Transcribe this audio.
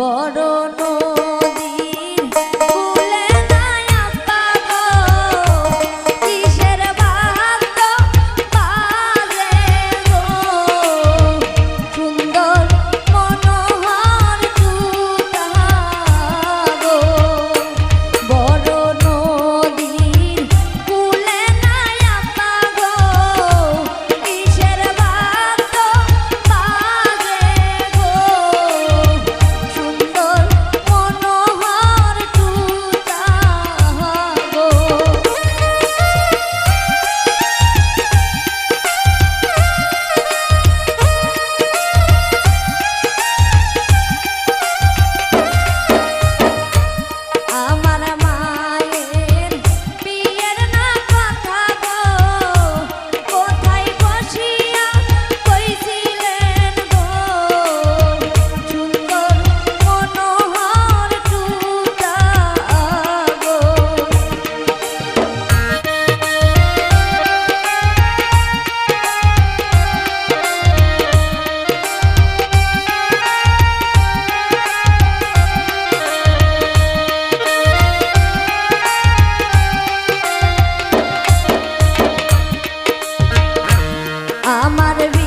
বড় i Maravilha.